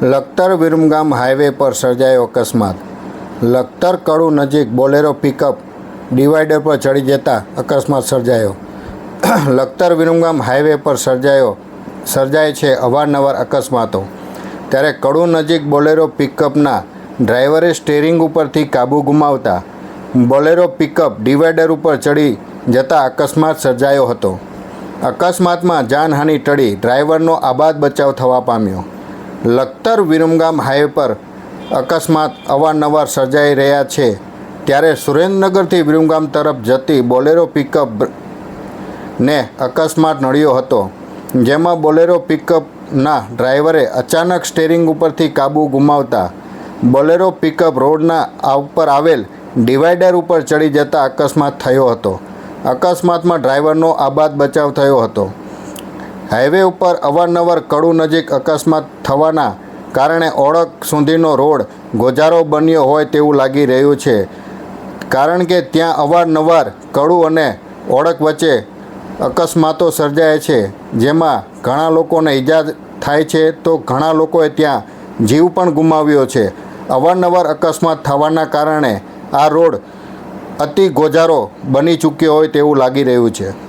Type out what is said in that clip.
Lakhtar Viramgam highway પર સર્જાયો અકસ્માત. લખતર કડુ નજીક બોલેરો પિકઅપ ડિવાઈડર પર ચડી જતા અકસ્માત સર્જાયો. લખતર વિરમગામ હાઈવે પર સર્જાયો, સર્જાય છે અવારનવાર અકસ્માતો. ત્યારે કડુ નજીક બોલેરો પિકઅપના ડ્રાઈવરે સ્ટેરિંગ ઉપરથી કાબુ ગુમાવતા બોલેરો પિકઅપ ડિવાઈડર ઉપર ચડી જતા અકસ્માત સર્જાયો હતો. અકસ્માતમાં જાનહાનિ ટળી ડ્રાઈવરનો આબાદ બચાવ થવા પામ્યો. લખતર વિરમગામ હાઈવે પર અકસ્માત અવારનવાર સર્જાઈ રહ્યા છે. ત્યારે સુરેન્દ્રનગરથી વિરમગામ તરફ જતી બોલેરો પિકઅપ ને અકસ્માત નડ્યો હતો. જેમાં બોલેરો પિકઅપના ડ્રાઈવરે અચાનક સ્ટેરિંગ ઉપરથી કાબુ ગુમાવતા બોલેરો પિકઅપ રોડના ઉપર આવેલ ડિવાઈડર ઉપર ચડી જતા અકસ્માત થયો હતો. અકસ્માતમાં ડ્રાઈવરનો આબાદ બચાવ થયો હતો. હાઈવે ઉપર અવારનવાર કડુ નજીક અકસ્માત થવાના કારણે ઓળખ સુધીનો રોડ ગોજારો બન્યો હોય તેવું લાગી રહ્યું છે. કારણ કે ત્યાં અવારનવાર કડુ અને ઓળખ વચ્ચે અકસ્માતો સર્જાય છે. જેમાં ઘણા લોકોને ઈજા થાય છે તો ઘણા લોકોએ ત્યાં જીવ પણ ગુમાવ્યો છે. અવારનવાર અકસ્માત થવાના કારણે આ રોડ અતિ ગોજારો બની ચૂક્યો હોય તેવું લાગી રહ્યું છે.